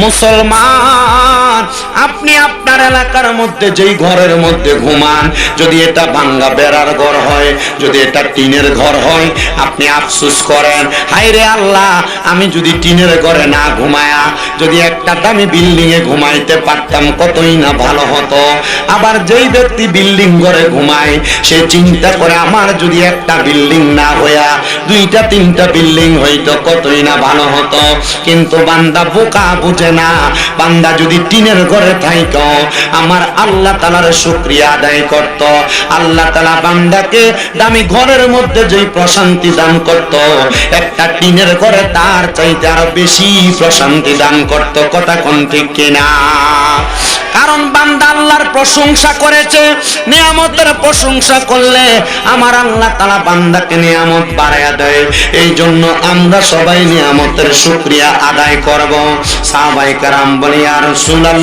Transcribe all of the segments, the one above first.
মুসলমান আপনি আপনার এলাকার মধ্যে যেই ঘরের মধ্যে ঘুমান, যদি এটা ভাঙ্গা বেড়ার ঘর হয়, যদি এটা টিনের ঘর হয়, আপনি আফসুস করেন হায় রে আল্লাহ, আমি যদি টিনের ঘরে না ঘুমায়া, যদি একটা দামি বিল্ডিং এ ঘুমাইতে পারতাম, কতই না ভালো হতো। আবার যেই ব্যক্তি বিল্ডিং ঘরে ঘুমায়, সে চিন্তা করে, আমার যদি একটা বিল্ডিং না হইয়া, দুইটা, তিনটা বিল্ডিং হইতো, কতই না ভালো হতো। কিন্তু বান্দা বোকা বুঝে না, বান্দা যদি টিনের ঘরে থাইত আমার আল্লাহ তালার শুক্রিয়া আদায় করত। আল্লাহ তালা বান্দাকে দামি ঘরের মধ্যে যেই প্রশান্তি দান করত, একটা টিনের ঘরে তার চাইতে আরও বেশি প্রশান্তি দান করত। কথা কোন ঠিক কিনা? কারণ বান্দা আল্লাহর প্রশংসা করেছে, নিয়ামতের প্রশংসা করলে আমার আল্লাহ তালা বান্দাকে নিয়ামত বাড়াইয়া দেয়। এই জন্য আমরা সবাই নিয়ামতের শুক্রিয়া আদায় করব। সাহাবাই কারাম বলি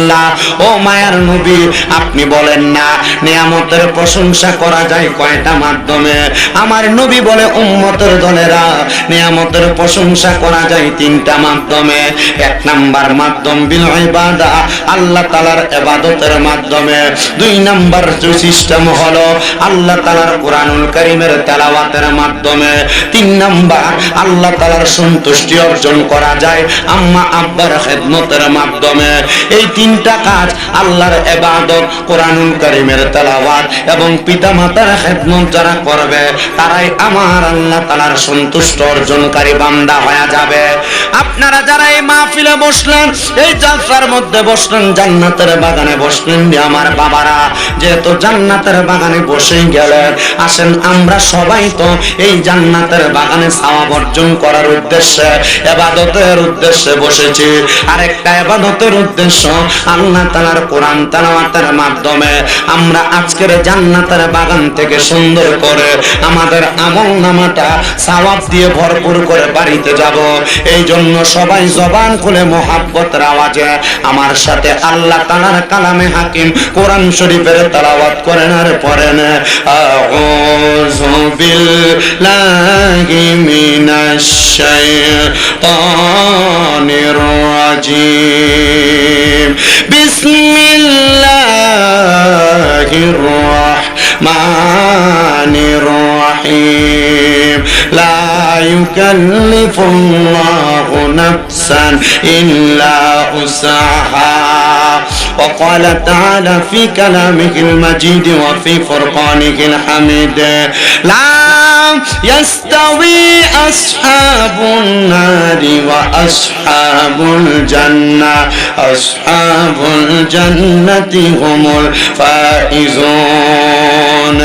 আর সুলাল্লাহ ও মায়ার নবী, আপনি বলেন না, নিয়ামতের প্রশংসা করা যায় কয়টা মাধ্যমে? আমার নবী বলে, উম্মতের দলেরা, নিয়ামতের প্রশংসা করা যায় তিনটা মাধ্যমে। এক নাম্বার মাধ্যম বিল ইবাদা, আল্লাহ তালার এবাদতের মাধ্যমে। দুই নাম্বার যে সিস্টেম হলো আল্লাহ তালার কোরআনুল করিমের তেলাওয়াতের মাধ্যমে। তিন নাম্বার, আল্লাহ তালার সন্তুষ্টি অর্জন করা যায় আম্মা আব্বার খেদমতের মাধ্যমে। এই তিনটা কাজ, আল্লাহর এবাদত কোরআনুল করিমের তেলাওয়াত এবং পিতা মাতার খেদমত যারা করবে, তারাই আমার আল্লাহ তালার সন্তুষ্ট অর্জনকারী বান্দা হয়ে যাবে। আপনারা যারা এই মাহফিলে বসলেন, এই যাত্রার মধ্যে বসলেন, জান্নাতের বাগানে বসলেন যে আমার বাবারা, যেহেতু জান্নাতের বাগানে বসে গেলেন, আসেন আমরা সবাই তো এই জান্নাতের বাগানে সাওয়াব অর্জন করার উদ্দেশ্যে এবাদতের উদ্দেশ্যে বসেছি। আরেকটা এবাদতের উদ্দেশ্য আল্লাহ তালার কোরআন তালাওয়াতের মাধ্যমে আমরা আজকের জান্নাতের বাগান থেকে সুন্দর করে আমাদের আমল নামাটা সাওয়াব দিয়ে ভরপুর করে বাড়িতে যাব। এই জন্য সবাই জবান খুলে মোহাব্বতের আওয়াজে আমার সাথে আল্লাহ তালার কালামে হাকিম কোরআন শরীফের তালাওয়াত করেন আর পড়েন, আউযু বিল্লাহি بسم الله الرحمن الرحيم لا يكلف الله نفسا إلا وسعها وقال تعالى في كلامه المجيد وفي فرقانه الحميد لا يستوي أصحاب النار وأصحاب الجنة. أصحاب الجنة هم الفائزون.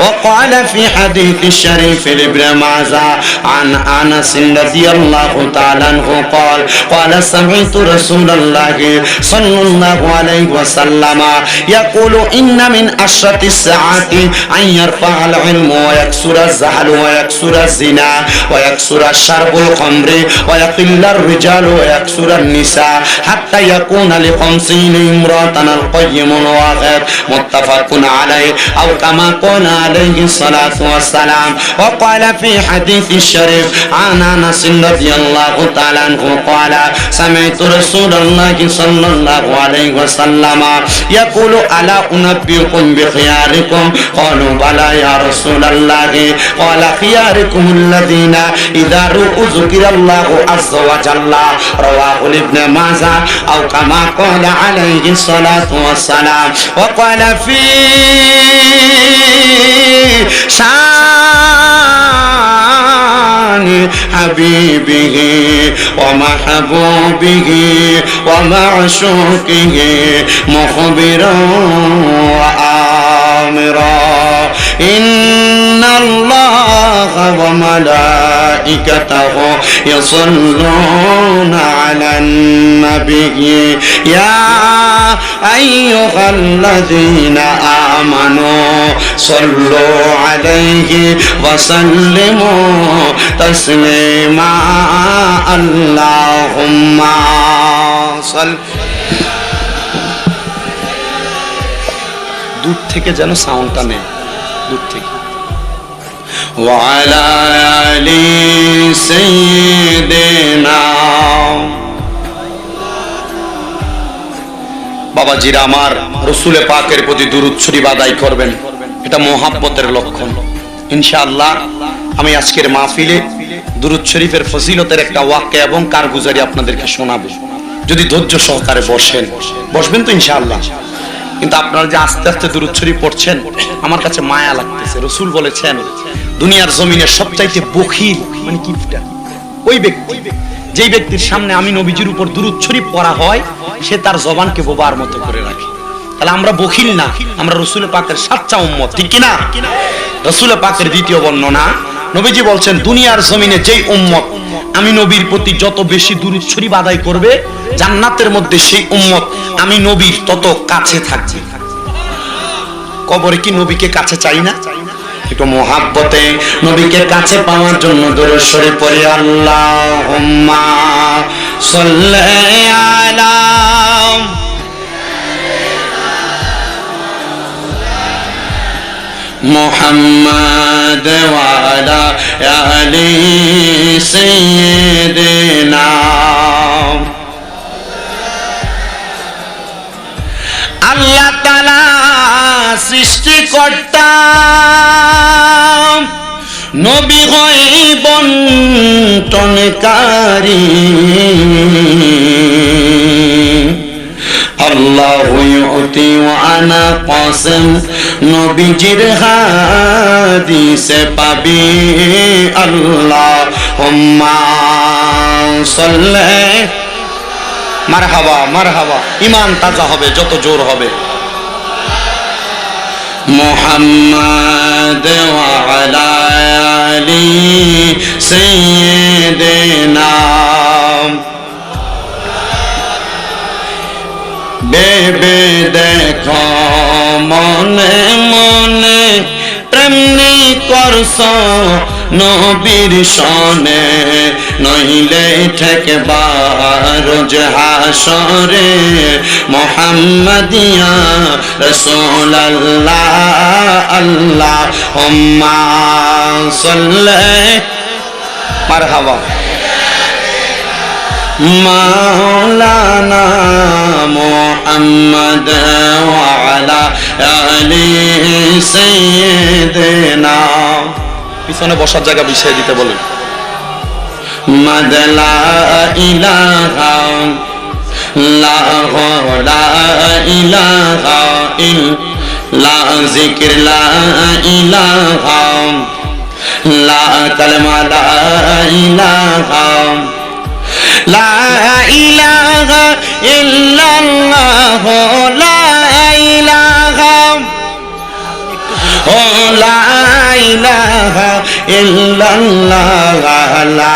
وقال في حديث الشريف لابن ماجه عن أنس رضي الله تعالى عنه قال قال سمعت رسول الله صلى الله عليه وسلم يقول إن من أشرة الساعات أن يرفع العلم ويكسر الزهل ويكسر الزنا ويكسر الشرب الخمر ويقل الرجال ويكسر النساء حتى يكون لخمسين امرأة القيم الواحد متفق عليه أو كما قال عليه الصلاة والسلام وقال في حديث الشريف عن أنس رضي الله تعالى عنه قال سمعت رسول الله صلى الله عليه وسلم يقول ألا أنبئكم بخياركم قالوا بلى يا رسول الله قال خياركم الذين إذا رؤوا ذكر الله عز وجل رواه ابن ماجه أو كما قال عليه الصلاة والسلام. وقال في شأن حبيبه ومحبوبه ومعشوقه مخبرا وآمرا. إن الله وملائكته يصلون على النبي يا أيها الذين آمنوا صلوا عليه وسلموا تسليما اللهم صل দূর থেকে যেন সাউন্ডটা নেই দূর থেকে وعلى آل سيدنا বাবাজিরা আমার রসুলে পাকের প্রতি দুরুদ শরীফ আদায় করবেন এটা মোহাব্বতের লক্ষণ ইনশাআল্লাহ আমি আজকের মাহফিলে দুরুদ শরীফের ফজিলতের একটা ওয়াক্য এবং কারগুজারি আপনাদেরকে শোনাবো যদি ধৈর্য সহকারে বসেন বসবেন তো ইনশাআল্লাহ কিন্তু আপনারা যে আস্তে আস্তে দুরুদ শরীফ পড়ছেন আমার কাছে মায়া লাগতেছে রসুল বলেছেন দুনিয়ার জমিনের সবচাইতে বখিল মানে কিপটা ওই ব্যক্তি, যেই ব্যক্তির সামনে আমি নবীজির উপর দুরুদ শরীফ পড়া হয়, সে তার জবানকে বোবার মতো করে রাখে। তাহলে আমরা বখিল না, আমরা রসুল পাকের সাচ্চা উম্মত, ঠিক কিনা? রসুল পাকের দ্বিতীয় বর্ণনা, নবীজি বলছেন, দুনিয়ার জমিনে যেই উম্মত আমি নবীর প্রতি যত বেশি দুরুদ শরীফ আদায় করবে, জান্নাতের মধ্যে সেই উম্মত আমি নবীর তত কাছে থাকবে। কবরে কি নবীকে কাছে চাই না? একটু মোহাব্বতে নবীকে কাছে পাওয়ার জন্য দরুদ শরীফ পড়ি আল্লাহুম্মা সাল্লি আলা محمد وعلى آل سيدنا আল্লাহ তালা সৃষ্টিকর্তা নবী হয় বন্টনকারী আল্লাহ ইউতি আনা কসম, নবীজির হাদিসে পাবি আল্লাহ হুম্মা সাল্লি। মারহাবা মারহাবা ইমান তাজা হবে, যত জোর হবে। মোহাম্মদ ওয়ালা আলি সাইয়্যিদিনা বেবে দেখো মনে মনে প্রেমনি করছ নবীর সনে নইলে ঠেকবার যে হাসরে মোহাম্মদিয়া রসুল আল্লাহ আল্লাহ হুম্মা সাল্লে মারহাবা مولانا محمد وعلى آل سيدنا পিছনে বসার জায়গা বিছিয়ে দিতে বলেন। মাদলা লা লা লা illallah la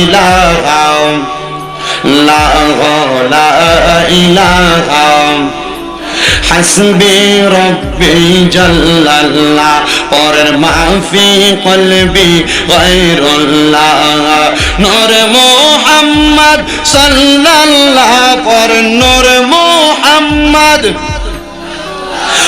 ilaha la la ilaha হাসবি রব্বি জাল্লাল্লাহ পরের মাফি কলবি গায়রুল্লাহ নূর মুহাম্মদ সাল্লাল্লাহ পর নূর মুহাম্মদ।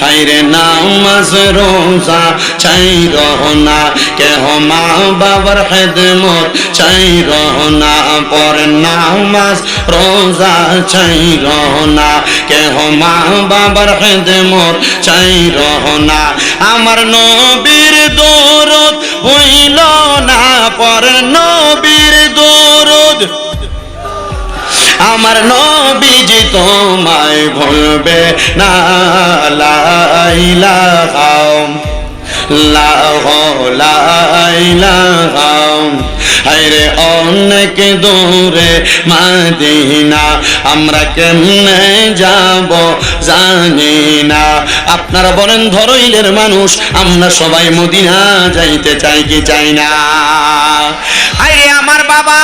হাইরে নামাজ রোজা চাই রহনা কেহ মা বাবার খেদমত চাই রহনা পর নামাজ রোজা চাই রহনা কেহ মা বাবার খেদমত চাই রহনা আমার নবীর দরদ হইল না পর নবীর দরদ আমার নবীজি তোমায় ভুলবে না লাহ হায়রে অনেক দূরে মাদিনা, আমরা কেমনে যাব জানি না। আপনারা বলেন, ধরইলের মানুষ, আমরা সবাই মদিনা যাইতে চাই কি চাই না? হায়রে আমার বাবা!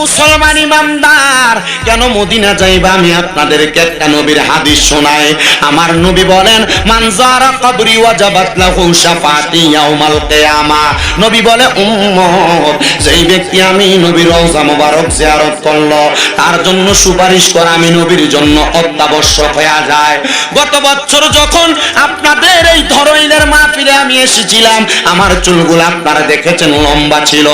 মুসলমান ইমানদার কেন মদিনা যাইবা? আমি আপনাদেরকে একটা নবীর হাদিস শোনাই। আমার নবী বলেন মানজারা কবরি ওয়াজাবাত লাহু শাফাতি ইয়াউমাল কিয়ামা। নবী বলে, উম্মত, যেই ব্যক্তি আমি নবীর রওজা মোবারক জিয়ারত করল, তার জন্য সুপারিশ করা আমি নবীর জন্য অত্যাবশ্যক হয়ে যায়। গত বছর যখন আপনাদের এই ধরনের মাহফিলে আমি এসেছিলাম, আমার চুলগুলো আপনারা দেখেছেন লম্বা ছিল।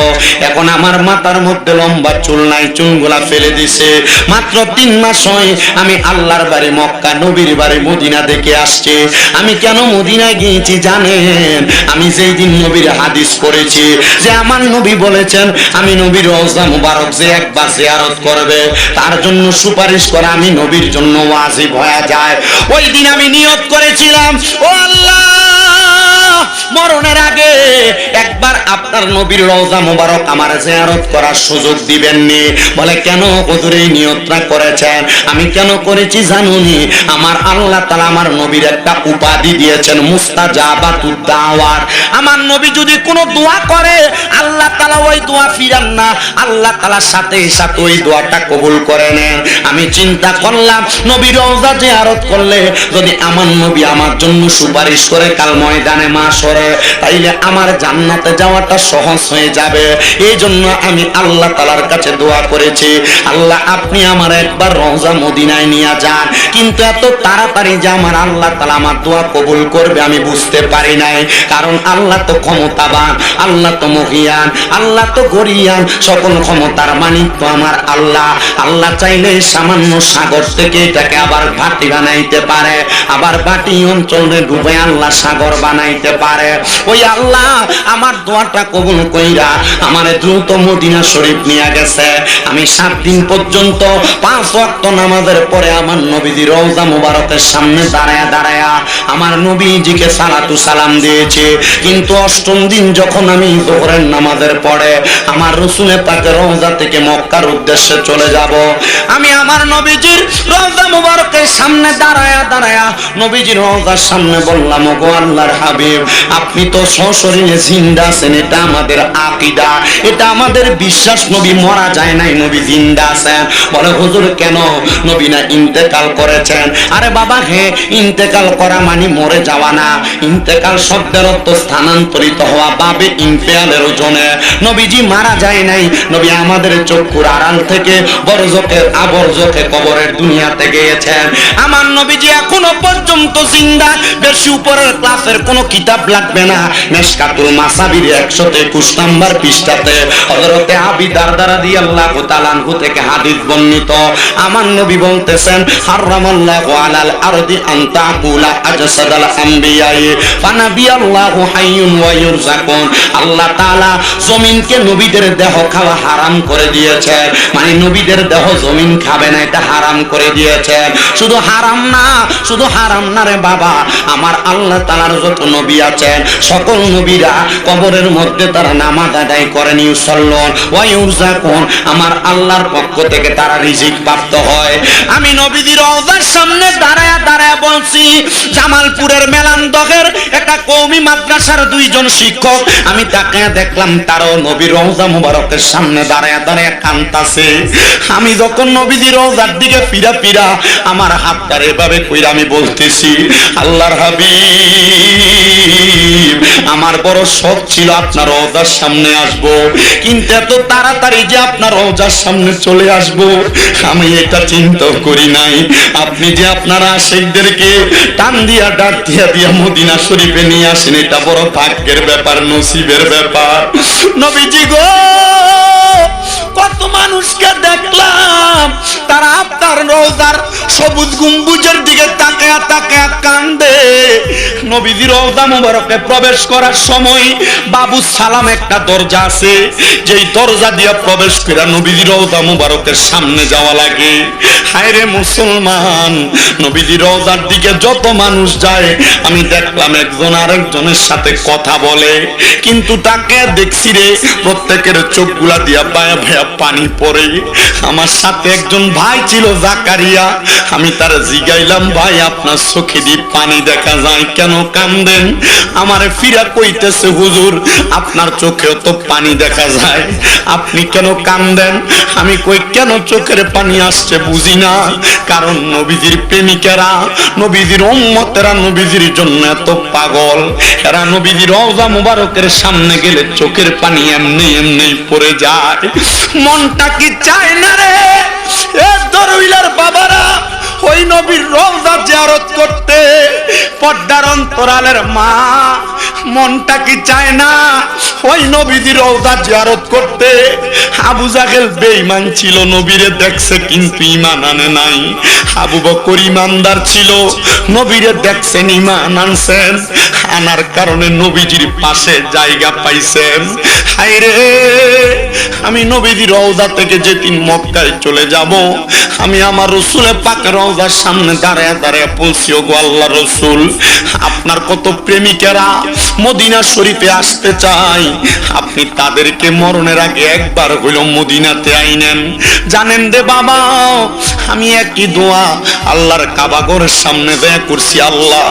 এখন আমার মাথার মধ্যে লম্বা চুল নাই চুলগুলা ফেলে দিছে। মাত্র তিন মাস হয় আমি আল্লাহর বাড়ি মক্কা, নবীর বাড়ি মদিনা দেখে আসছি। আমি কেন মদিনায় গিয়েছি জানেন? আমি যেই দিন নবীর হাদিস পড়েছি, যে আমার নবী বলেছেন, আমি নবীর রওজা মুবারক যে একবার জিয়ারত করবে, তার জন্য সুপারিশ করা আমি নবীর জন্য ওয়াজিব হয়ে যায়। ওই দিন আমি নিয়ত করেছিলাম, ও আল্লাহ! মরণের আগে একবার আপনার নবীর রওজা মোবারক আমার জিয়ারত করার সুযোগ দিবেননি। বলে, কেন হুজুর এই করেছেন? আমি কেন করেছি জানুনি? আমার আল্লাহ তাআলা আমার নবীর একটা উপাধি দিয়েছেন মুস্তাজাবাতুদ দাওয়াত আমার নবী যদি কোনো দোয়া করে, আল্লাহ তাআলা ওই দোয়া ফিরান না। আল্লাহ তাআলার সাথে সাথে ওই দোয়াটা কবুল করে নেন। আমি চিন্তা করলাম, নবীর রওজা জিয়ারত করলে যদি আমার নবী আমার জন্য সুপারিশ করে কাল ময়দানে মাসরে তাইলে আমার জান্নাতে যাওয়াটা সহজ হয়ে যাবে। এই জন্য আমি আল্লাহ তালার কাছে দোয়া করেছি, আল্লাহ আপনি আমার একবার রওজা মদিনায় নিয়ে যান। কিন্তু এত তাড়াতাড়ি যে আমার আল্লাহ তালা আমার দোয়া কবুল করবে আমি বুঝতে পারি নাই। কারণ আল্লাহ তো ক্ষমতাবান, আল্লাহ তো মহিয়ান, আল্লাহ তো গরিয়ান, সকল ক্ষমতার মালিক তো আমার আল্লাহ। আল্লাহ চাইলে সামান্য সাগর থেকে এটাকে আবার ভাটি বানাইতে পারে, আবার বাটি অঞ্চলে ডুবে আল্লাহ সাগর বানাইতে পারে ওই আল্লাহ আমার দোয়াটা কবুল কইরা আমার দ্রুত মদিনা শরীফ নিয়ে গেছে। আমি সাত দিন পর্যন্ত পাঁচ ওয়াক্ত নামাজের পরে আমার নবীজি রওজা মুবারকের সামনে দাঁড়ায়া দাঁড়ায়া আমার নবীজিকে সালাতু সালাম দিয়েছে। কিন্তু অষ্টম দিন যখন আমি জোহরের নামাজের পরে আমার রসুলের পাকে রওজা থেকে মক্কার উদ্দেশ্যে চলে যাব, আমি আমার নবীজির রওজা মুবারকের সামনে দাঁড়ায়া দাঁড়ায়া নবীজির রওজার সামনে বললাম গো আল্লাহর হাবিব আপনি তো সশরীরে জিন্দা আছেন, এটা আমাদের আকিদা। এটা আমাদের বিশ্বাস, নবী মরা যায় নাই, নবী জিন্দা আছেন। বলে, হুজুর, কেন নবী না ইন্তেকাল করেছেন? আরে বাবা, হে, ইন্তেকাল করা মানে মরে যাওয়া না। ইন্তেকাল শব্দের অর্থ স্থানান্তরিত হওয়া, বাবে ইন্তেকালের ওজনে। নবীজি মারা যায় নাই। নবী আমাদের চক্ষুর আড়াল থেকে বরজকে আবরজকে কবরের দুনিয়াতে গিয়েছেন। আমার নবীজি এখনও পর্যন্ত জিন্দা। বেশি উপরের ক্লাসের কোনো কিতাব লাগবে না। মেশকাতুল মাসাবির একশো নাম্বার পৃষ্ঠাতে হযরতে আবি দারদারা দিয়ে আল্লাহ তাআলাহু থেকে হাদিস বর্ণিত। আমার নবী বলতেছেন আলাল আরদি আজসাদাল আম্বিয়াই আল্লাহু হাইয়ুন ওয়া ইউরজাকুন আল্লাহ তাআলা জমিনকে নবীদের দেহ খাওয়া হারাম করে দিয়েছেন। মানে নবীদের দেহ জমিন খাবে না, এটা হারাম করে দিয়েছেন। শুধু হারাম না, শুধু হারাম না রে বাবা, আমার আল্লাহ তাআলার যত নবী আছেন। সকল নবীরা কবরের মধ্যে তারা নামাজ আদায় করেন, ইউসাল্লন ওয়া ইউরজাকুন আমার আল্লাহর পক্ষ থেকে তারা রিজিক প্রাপ্ত হয়। আমি নবীদের রওজার সামনে দাঁড়ায়া দাঁড়ায়া বলছি, জামালপুরের মেলান্দহের একটা কওমি মাদ্রাসার দুইজন শিক্ষক। আমি তাকে দেখলাম তারও নবীর রওজা মুবারকের সামনে দাঁড়ায়া দাঁড়ায়া কান্তাছে। আমি যখন নবীজির রওজার দিকে ফিরা ফিরা আমার হাতটা এভাবে কইরা আমি বলতেছি, আল্লাহর হাবিব। আমার বড় শখ ছিল আপনার রওজার সামনে আসব। কিন্তু এত তাড়াতাড়ি যে আপনার রওজার সামনে চলে আসব, আমি এটা চিন্তা করি নাই। আপনি যে আপনার আশেকদেরকে টান দিয়া, ডাক দিয়া দিয়া মদিনা শরীফে নিয়ে আসেন, এটা বড় ভাগ্যের ব্যাপার, নসিবের ব্যাপার। নবীজি গো, কত মানুষকে দেখলাম, তারা আপনার রোজার সবুজ গম্বুজের দিকে তাকায়া তাকায়া কান্দে। নবীজি রওজা মুবারকে প্রবেশ করার সময় বাবু সালাম একটা দরজা আছে, যেই দরজা দিয়ে প্রবেশ করে নবীজি রওজা মুবারকের সামনে যাওয়া লাগে। হায় রে মুসলমান নবীজি রওজার দিকে যত মানুষ যায়, আমি দেখলাম একজন আরেকজনের সাথে কথা বলে, কিন্তু তাকে দেখছি রে, প্রত্যেকের চোখগুলা দিয়া পায়া ভায়া পানি পড়ে। আমার সাথে একজন ভাই ছিল জাকারিয়া, আমি তার জিগাইলাম, ভাই, আপনার চোখে দিয়ে পানি দেখা যায় কেন? কান্দেন। আমারে ফিরা কইতেছে, হুজুর, আপনার চোখেও তো পানি দেখা যায়। আপনি কেন কান্দেন? আমি কই, কেন চোখের পানি আসছে বুঝি না। কারণ নবীজির প্রেমিকেরা, নবীজির উম্মতেরা নবীজির জন্য এত পাগল। এরা নবীজির রওজা মুবারকের সামনে গেলে চোখের পানি এমনি এমনি পড়ে যায়। মনটা কি চায় না রে? এ দরবিলার বাবারা ওই নবীর রওজা জিয়ারত করতে। পর্দার অন্তরালের মা, মনটা কি চায় না? ওই নবীদের রওজা জিয়ারত করতে। আবু জাহেল বেঈমান ছিল, নবীরে দেখছে কিন্তু ঈমান আনে নাই। আবু বকর ঈমানদার ছিল, নবীরে দেখছেন ঈমান আনছেন। আনার কারণে নবীজির পাশে জায়গা পাইছেন। হায়রে আমি নবীজির রওজা থেকে যেদিন মক্কায় চলে যাব, আমি আমার রসুলে পাকের রওজার সামনে দাঁড়ায় দাঁড়ায় পৌঁছিও গো আল্লাহ রসুল, আপনার কত প্রেমিকেরা মদিনা শরীফে আসতে চাই আপনি তাদেরকে মরণের আগে একবার হইল মদিনাতে আইনেন। জানেন রে বাবা, আমি একই দোয়া আল্লাহর কাবাগরের সামনে দেয়া করছি, আল্লাহ।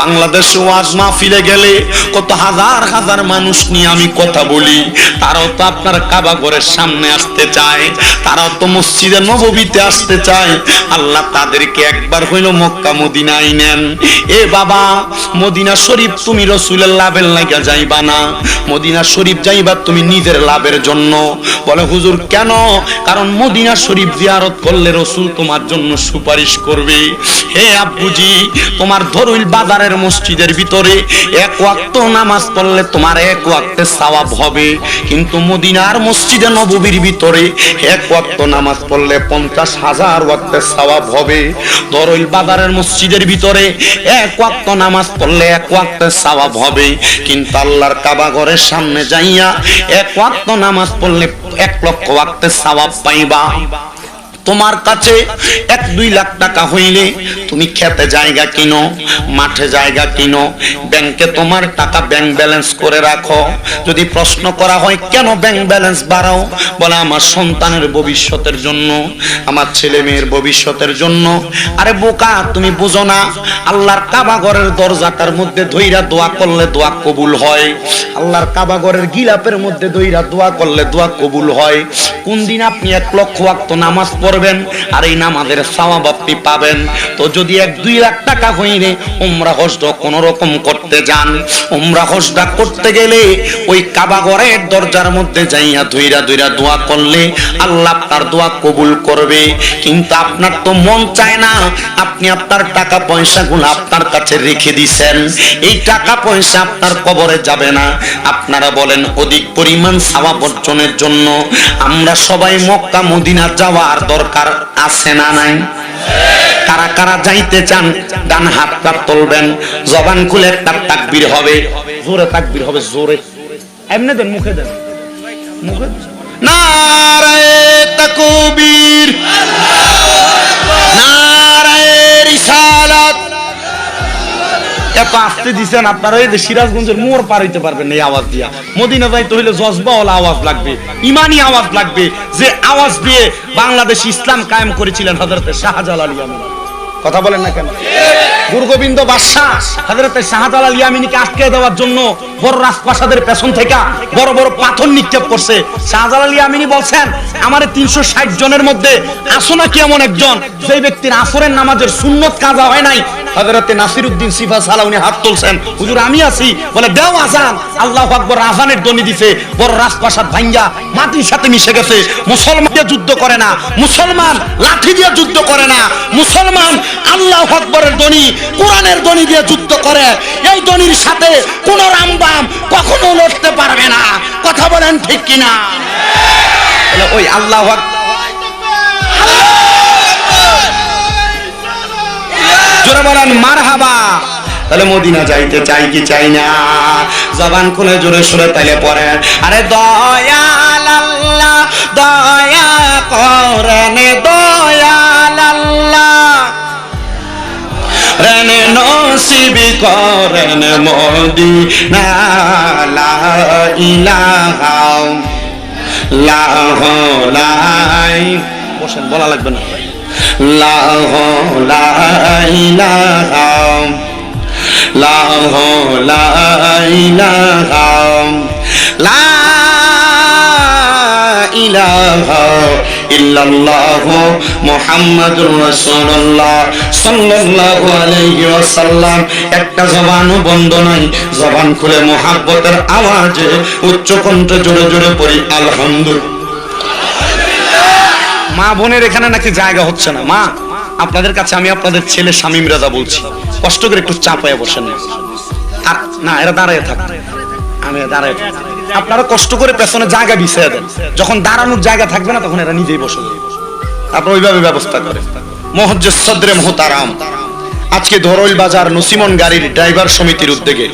বাংলাদেশ ওয়াজ মাহফিলে গেলে কত হাজার হাজার মানুষ নিয়ে আমি কথা বলি। তারাও তো আপনার কাবাগরের সামনে আসতে চায়, তারাও তো মসজিদে নববীতে আসতে চায়। আল্লাহ তাদেরকে একবার হইল মক্কা মদিনায় নেন। এ বাবা, মদিনা শরীফ তুমি রসুলের লাভের লাগা যাইবা না। মদিনা শরীফ যাইবা তুমি নিজের লাভের জন্য। বলে, হুজুর, কেন? কারণ মদিনা শরীফ জিয়ারত করলে রসুল তোমার জন্য সুপারিশ করবে। হে আব্বুজি, তোমার ধরুল বাজারের মসজিদের ভিতরে এক ওয়াক্ত নামাজ পড়লে তোমার এক ওয়াক্তে সওয়াব হবে। কিন্তু মদিনার মসজিদে নববীর ভিতরে এক ওয়াক্ত নামাজ পড়লে পঞ্চাশ হাজার ওয়াক্তে সওয়াব হবে। বাজারের মসজিদের ভিতরে এক ওয়াক্ত নামাজ পড়লে এক ওয়াক্তে সওয়াব হবে। কিন্তু আল্লাহর কাবা ঘরের সামনে যাইয়া এক ওয়াক্ত নামাজ পড়লে এক লক্ষ ওয়াক্তের সওয়াব পাইবা। তোমার কাছে এক, দুই লাখ টাকা হইলে তুমি খেতে জায়গা কিনো, মাঠে জায়গা কিনো, ব্যাংকে তোমার টাকা ব্যাংক ব্যালেন্স করে রাখো। যদি প্রশ্ন করা হয়, কেন ব্যাংক ব্যালেন্স বাড়াও? বলে, আমার সন্তানের ভবিষ্যতের জন্য, আমার ছেলে মেয়ের ভবিষ্যতের জন্য। আরে বোকা, তুমি বুঝো না, আল্লাহর কাবাগরের দরজাটার মধ্যে ধইরা দোয়া করলে দোয়া কবুল হয়। আল্লাহর কাবাগরের গিলাপের মধ্যে ধইরা দোয়া করলে দোয়া কবুল হয়। কোন দিন আপনি এক লক্ষ ওয়াক্ত নামাজ পড়বেন আর এই নামাজের সওয়াব আপনি পাবেন। তো যদি এক দুই লাখ টাকা হইলে উমরা হজটা কোন রকম করতে যান। উমরা হজটা করতে গেলে ওই কাবাগরের দরজার মধ্যে যাইয়া ধুইরা ধুইরা দোয়া করলে আল্লাহ আপনার দোয়া কবুল করবে। কিন্তু আপনার তো মন চায় না, আপনি আপনার টাকা পয়সাগুলো আপনার কাছে রেখে দিছেন। এই টাকা পয়সা আপনার কবরে যাবে না। আপনারা বলেন অধিক পরিমাণ সাওয়াব অর্জনের জন্য। আমরা সবাই মক্কা, মদিনা যাওয়ার দরকার। আছে না নাই? কারা কারা যাইতে চান, ডান হাতটা তুলবেন, জবান খুলে তার তাকবীর হবে। জোরে তাকবীর হবে, জোরে। এমনি দেন, মুখে দেন। মুখে? নারায়ে তাকবীর। নারায়ে রিসালাত এত আসতে দিছেন আপনারা, এই যে সিরাজগঞ্জের মোড় পার হইতে পারবেন এই আওয়াজ দিয়া। মদিনা যাইতে হইলে জজবাওয়ালা আওয়াজ লাগবে, ইমানি আওয়াজ লাগবে, যে আওয়াজ দিয়ে বাংলাদেশ ইসলাম কায়েম করেছিলেন হযরত শাহজালাল ইয়ামিনী। কথা বলেন না কেন? গুরুগোবিন্দ বাদশাহ হযরত শাহজালাল ইয়ামিনীকে আটকে দেওয়ার জন্য বড় রাজপ্রাসাদের পেছন থেকে বড় বড় পাথর নিক্ষেপ করছে। শাহজালাল ইয়ামিনী বলছেন, আমার তিনশো ষাট জনের মধ্যে আসো নাকি এমন একজন যে ব্যক্তির আসরের নামাজের সুন্নত কাজা হয় নাই হযরতে নাসিরউদ্দিন সিফা সালা উনি হাত তুলছেন। হুজুর, আমি আছি। বলে, দেও আজান। আল্লাহু আকবার আজানের ধ্বনি দিছে। বড় রাজপ্রাসাদ ভাঙ্গা, মাটির সাথে মিশে গেছে। মুসলমান যুদ্ধ করে না। মুসলমান লাঠি দিয়ে যুদ্ধ করে না। মুসলমান আল্লাহু আকবরের ধ্বনি, কোরআনের ধ্বনি দিয়ে যুদ্ধ করে। এই ধ্বনির সাথে কোন রামবাম কখনো লড়তে পারবে না। কথা বলেন ঠিক কিনা? ওই আল্লাহু আকবার জোরে বলেন, মারহাবা। তাহলে মদিনা যাইতে চাই কি চাই না? জবান খুলে জোরে সুরে তাইলে পড়ে আরে দয়াল আল্লাহ, দয়া করেন দয়াল আল্লাহ। নসিবি করেন লাহ লাই বসেন, বলা লাগবে না। ইল্লাল্লাহ মুহাম্মাদুর রাসূলুল্লাহ একটা জবানও বন্ধ নাই, জবান খুলে মোহাব্বতের আওয়াজে উচ্চ কণ্ঠে জোরে জোরে পড়ি আলহামদুলিল্লাহ। মা বোনের এখানে নাকি জায়গা হচ্ছে না। মা, আপনাদের কাছে আমি আপনাদের ছেলে শামীম রাজা বলছি। কষ্ট করে একটু চাপায় বসেন না। এরা দাঁড়ায় থাক। আমি দাঁড়ায় আপনারা কষ্ট করে পেছনে জায়গা বিছিয়ে দেন। যখন দাঁড়ানোর জায়গা থাকবে না, তখন এরা নিজেই বসে যাবে। ওইভাবে ব্যবস্থা করে। মহজ্জ সদরে মোহতারাম। আজকে ধরইল বাজার নসিমন গাড়ির ড্রাইভার সমিতির উদ্যোগে।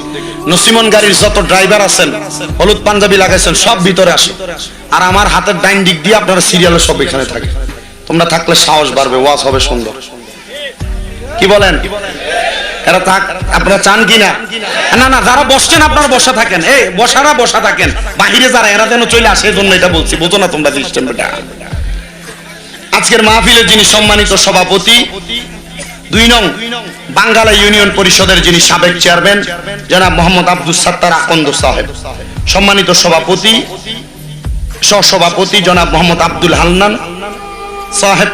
নসিমন গাড়ির যত ড্রাইভার আছেন, হলুদ পাঞ্জাবি লাগাইছেন, সব ভিতরে আসে। আর আমার হাতের ডাইন দিক দিয়ে আপনারা সিরিয়ালে সব এখানে থাকে। তোমরা থাকলে সাহস বাড়বে, ওয়াজ হবে সুন্দর। কি বলেন? এরা থাক, আপনারা চান কি না না না যারা বসছেন, আপনারা বসা থাকেন। এই বসারা বসা থাকেন। বাহিরে যারা, এরা যেন চলে আসে জন্য এটা বলছি। বোঝো না তোমরা সিস্টেম আজকের মাহফিলের যিনি সম্মানিত সভাপতি দুই নং বাঙ্গালা ইউনিয়ন পরিষদের যিনি সাবেক চেয়ারম্যান, জনাব মোহাম্মদ আব্দুল সাত্তার আকন্দ সাহেব। সম্মানিত সভাপতি, সহসভাপতি জনাব মোহাম্মদ আব্দুল হান্নান সাহেব,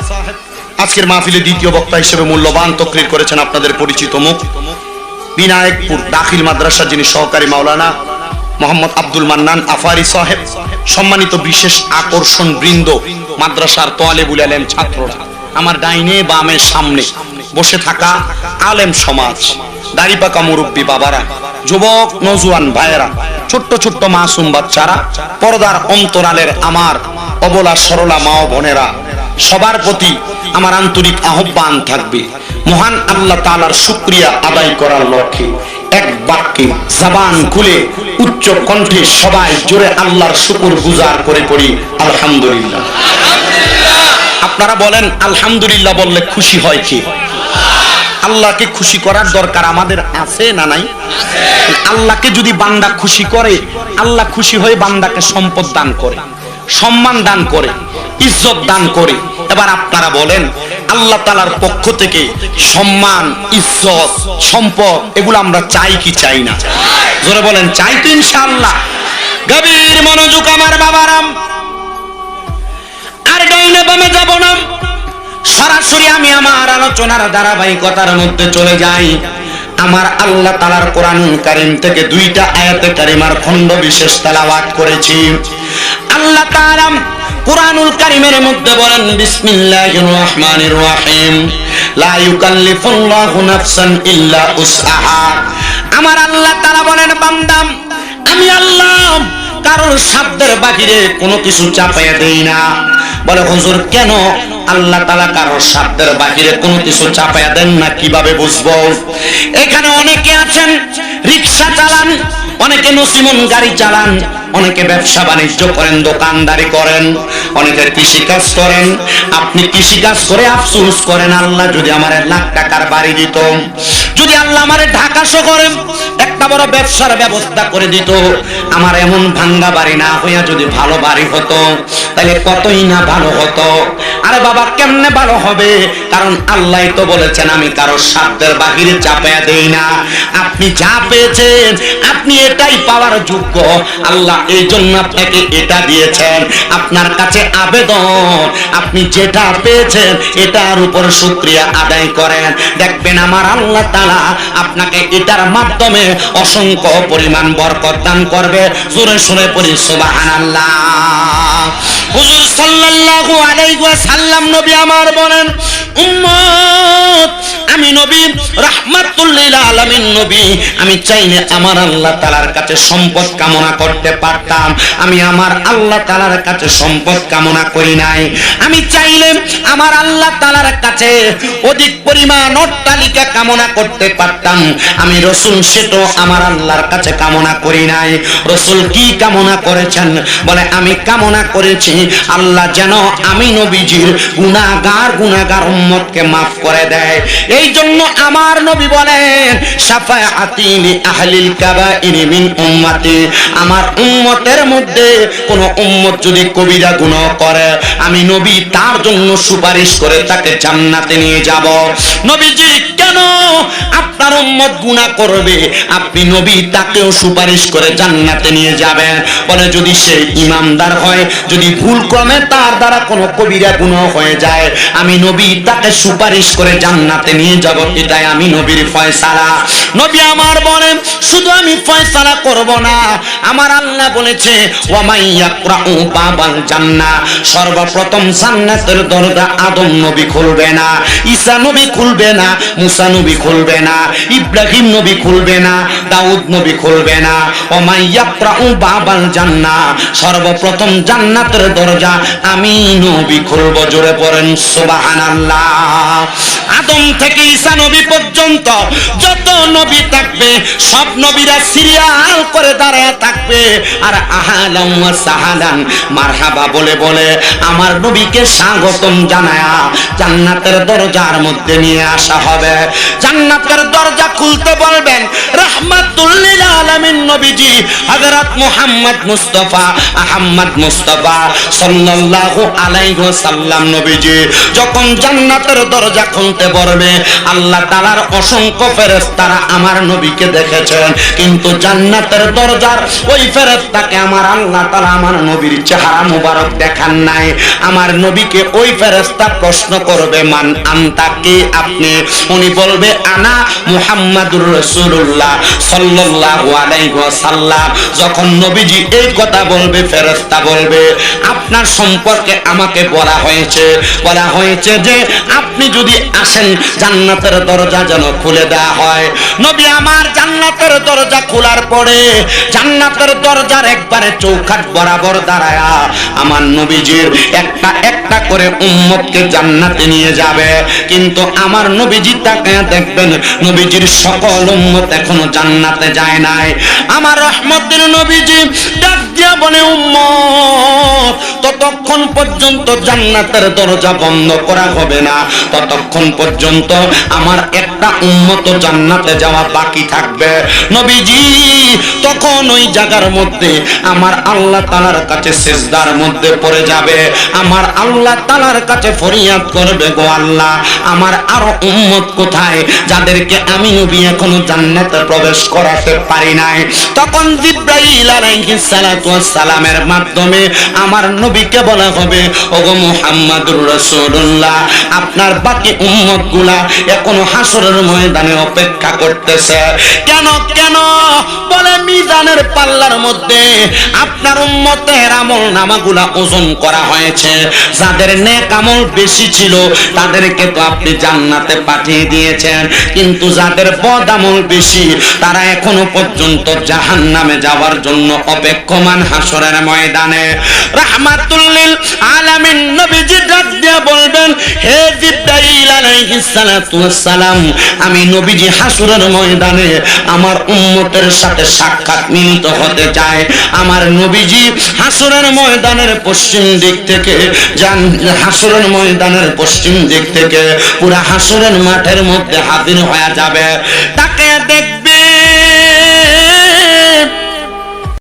আজকের মাহফিলে দ্বিতীয় বক্তা হিসেবে মূল্যবান তকরির করেছেন আপনাদের পরিচিত মুখ, বিনায়কপুর দাখিল মাদ্রাসা যিনি সহকারী মাওলানা মোহাম্মদ আব্দুল মান্নান আফারি সাহেব, সম্মানিত বিশেষ আকর্ষণ বৃন্দ মাদ্রাসার তোয়ালেবুল আলেম ছাত্ররা। আমার ডাইনে বামে সামনে বসে থাকা আলেম সমাজ, দাড়িপাকা মুরব্বী বাবারা, যুবক নজুয়ান ভাইয়েরা, ছোট্ট ছোট্ট মাসুম বাচ্চারা, পর্দার অন্তরালের আমার অবলা সরলা মা বোনেরা, সবার প্রতি আমার আন্তরিক আহ্বান থাকবে। মহান আল্লাহ তালার শুকরিয়া আদায় করার লক্ষ্যে এক বাক্যে জাবান খুলে উচ্চ কণ্ঠে সবাই জোরে আল্লাহর শুকুর গুজার করে পড়ি, আলহামদুলিল্লাহ। আপনারা বলেন, আলহামদুলিল্লাহ বললে খুশি হয় কি? আল্লাহকে খুশি করার দরকার আমাদের আছে না নাই? আল্লাহকে যদি বান্দা খুশি করে, আল্লাহ খুশি হয়ে বান্দাকে সম্পদ দান করে, সম্মান দান করে, ইজ্জত দান করে। এবার আপনারা বলেন, আল্লাহ তালার পক্ষ থেকে সম্মান, ইজ্জত, সম্পদ, এগুলো আমরা চাই কি চাই না? জোরে বলেন, চাই তো ইনশাআল্লাহ। গভীর মনোযোগ আমার বাবারাম। আর ডাইনে বামে যাব না। সরাসরি আমি আমার আলোচনার ধারাবাহিকতার মধ্যে চলে যাই। আমার আল্লাহ তালার কোরআন কারিম থেকে দুইটা আয়াতে কারিমার খণ্ড বিশেষ তেলাওয়াত করেছি। আল্লাহ কোরআনুল কারিমের মধ্যে বলেন, বিসমিল্লাহির রহমানির রহিম। লা ইউকাল্লিফুল্লাহু নাফসান ইল্লা উসআহা। আমার আল্লাহ তাআলা বলেন বান্দাম আমি আল্লাহ কারোর সাধ্যের বাহিরে কোনো কিছু চাপাইয়া দেই না। বলে হুজুর কেন আল্লাহ তালা কারোর সাধ্যের বাহিরে কোনো কিছু চাপাইয়া দেন না, কীভাবে বুঝব? এখানে অনেকে আছেন, রিক্সা চালান, অনেকে নসিমন গাড়ি চালান, অনেকে ব্যবসা বাণিজ্য করেন, দোকানদারি করেন, অনেকে কৃষি কাজ করেন। আপনি কৃষি কাজ করে আফসোস করেন, আল্লাহ যদি আমার লাখ টাকার বাড়ি দিত, যদি আল্লাহ আমার ঢাকা শহরে একটা বড় ব্যবসার ব্যবস্থা করে দিত, আমার এমন ভাঙ্গা বাড়ি না হইয়া যদি ভালো বাড়ি হতো, তাহলে কতই না ভালো হতো? আরে বাবা কেমনে ভালো হবে? কারণ আল্লাহ তো বলেছেন, আমি কারও সাধ্যের বাহিরে চাপায়া দেই না। আপনি যা পেয়েছেন, আপনি এটাই পাওয়ার যোগ্য। আল্লাহ এই জন্য আপনাকে এটা দিয়েছেন। আপনার কাছে আবেদন, আপনি যেটা পেয়েছেন, এটার উপর শুক্রিয়া আদায় করেন। দেখবেন আমার আল্লাহ তালা আপনাকে এটার মাধ্যমে অসংখ্য পরিমাণ বরকত দান করবে। জোরে শুনে পড়ি আল্লাহ হুজুর সাল্লাল্লাহু আলাইহি ওয়াসাল্লাম নবী আমার বলেন উম্মত আমি নবী আমি চাইলে আমার আল্লাহ তাআলার কাছে সম্পদ কামনা করতে পারতাম। আমি আমার আল্লাহ তাআলার কাছে সম্পদ কামনা করি নাই। আমি চাইলে আমার আল্লাহ তাআলার কাছে অধিক পরিমাণ অট্টালিকা কামনা করতে পারতাম। আমি রসুল সেটাও আমার আল্লাহর কাছে কামনা করি নাই। রসুল কি কামনা করেছেন? বলে, আমি কামনা করেছি, আল্লাহ যেন আমি নবীজির গুনাহগার গুনাহগার উম্মতকে মাফ করে দেয়। এই জন্য আমার নবী বলেন সাফাআতি লি আহলিল কাবাইরি মিন উম্মতি। আমার উম্মতের মধ্যে কোন উম্মত যদি কবিরা গুনাহ করে, আমি নবী তার জন্য সুপারিশ করে তাকে জান্নাতে নিয়ে যাব। নবীজি, কেন আপনার উম্মত গুনাহ করবে? আপনি নবী তাকেও সুপারিশ করে জান্নাতে নিয়ে যাবেন। বলে যদি সে ইমানদার হয়, যদি ভুল ক্রমে তার দ্বারা কোনো কবিরা গুনাহ হয়ে যায়, আমি নবী তাকে সুপারিশ করে জান্নাতে নিয়ে যাব। এটাই আমি নবীর ফয়সালা। নবী আমার বলেন, শুধু আমি ফয়সালা করব না। আমার আল্লাহ বলেছে ওয়ামাইয়াকরাউ বাবাল জান্নাহ। সর্বপ্রথম জান্নাতের দরজা আদম নবী খুলবে না, ঈসা নবী খুলবে না, মুসা নবী খুলবে না, ইব্রাহিম নবী খুলবে না, দাউদ নবী খুলবে না। ওমাইয়াকরাউ বাবাল জান্নাহ। সর্বপ্রথম জান্নাতের দরজা আমি নবী খুলব, জোরে পড়েন সুবহানাল্লাহ। আদম থেকে ঈসা নবী পর্যন্ত যত নবী থাকবে, সব নবীরা সিরিয়াল করে দাঁড়ায় থাকবে। আর আহালাম সাহালান, মারহাবা বলে বলে, আমার নবীকে স্বাগতম জানায়া জান্নাতের দরজার মধ্যে নিয়ে আসা হবে। জান্নাতের দরজা খুলতে বলবেন রাহমাতুল্লিল আলামিন নবীজি, হযরত মুহাম্মদ মুস্তাফা আহমদ মুস্তাফা সাল্লাল্লাহু আলাইহি ওয়াসাল্লাম নবীজি, যখন জান্নাতের দরজা খুলতে পারবে আল্লাহ তাআলার অসংখ্য ফেরেশতারা আমার নবীকে দেখেছেন। কিন্তু জান্নাতের দরজার ওই ফেরেশতাকে আমার আল্লাহ তাআলা আমার নবীর চেহারা মুবারক দেখান নাই। আমার নবীকে ওই ফেরেশতা প্রশ্ন করবে, মান আনতা কে আপনি? উনি বলবে, আনা মুহাম্মাদুর রাসূলুল্লাহ সাল্লাল্লাহু আলাইহি ওয়াসাল্লাম। যখন নবীজি এই কথা বলবে, ফেরেশতা বলবে, আপনার সম্পর্কে আমাকে বলা হয়েছে। বলা হয়েছে যে, আপনি যদি আসেন, জান্নাতের দরজা যেন খুলে দেওয়া হয়। নবী আমার জান্নাতের দরজা খোলার পরে জান্নাতের দরজার একবারে চৌখাট বরাবর দাঁড়ায়া আমার নবীজির একটা একটা করে উম্মতকে জান্নাতে নিয়ে যাবে। কিন্তু আমার নবীজি তাকে দেখবেন, নবীজির সকল উম্মত এখনও জান্নাতে যায় নাই। আমার রহমতের নবীজি ডাক দিয়া বলে, উম্মত, ততক্ষণ পর্যন্ত জান্নাতের দরজা বন্ধ করা হবে না। ততক্ষণ পর্যন্ত আমার একটা উন্মত জান্নাতে যাওয়া বাকি থাকবে। নবীজি, তখন ওই জায়গার মধ্যে আমার আল্লাহ তালার কাছে সেজদার মধ্যে পড়ে যাবে। আমার আল্লাহ তালার কাছে ফরিয়াদ করবে গো আল্লাহ। আমার আরও উম্মত কোথায় যাদেরকে আমি নবী এখনও জান্নাতে প্রবেশ করাতে পারি নাই? তখন জিব্রাইল আলাইহিস সালাতু সালামের মাধ্যমে আমার নবীকে বলা হবে, ওগো মুহাম্মাদুর রাসূলুল্লাহ, আপনার বাকি উম্মতগুলা এখনও হাসরের ময়দানে অপেক্ষা করতেছে। কেন কেন? বলে মিজানের পাল্লার মধ্যে আপনার উম্মতের আমল নামাগুলা ওজন করা হয়েছে। যাদের নেক আমল বেশি ছিল, তাদেরকে তো আপনি জান্নাতে পাঠিয়ে দিয়েছেন। কিন্তু যাদের বদ আমল বেশি, তারা এখনও পর্যন্ত জাহান্নামে যাওয়ার জন্য অপেক্ষমান হাসরের ময়দানে। রাহমাতুল্লিল আলামিন নবীজি ডাক দিয়ে বলবেন, হে জিব্রাইল আলাইহিস সালাতু ওয়াস সালাম, আমি যে হাসুরের ময়দানে আমার উম্মতের সাথে সাক্ষাৎ মিলিত হতে চায়। আমার নবীজি হাসুরের ময়দানের পশ্চিম দিক থেকে যান, হাসুরের ময়দানের পশ্চিম দিক থেকে পুরা হাসুরের মাঠের মধ্যে হাজির হয়ে যাবে। তাকে দেখবে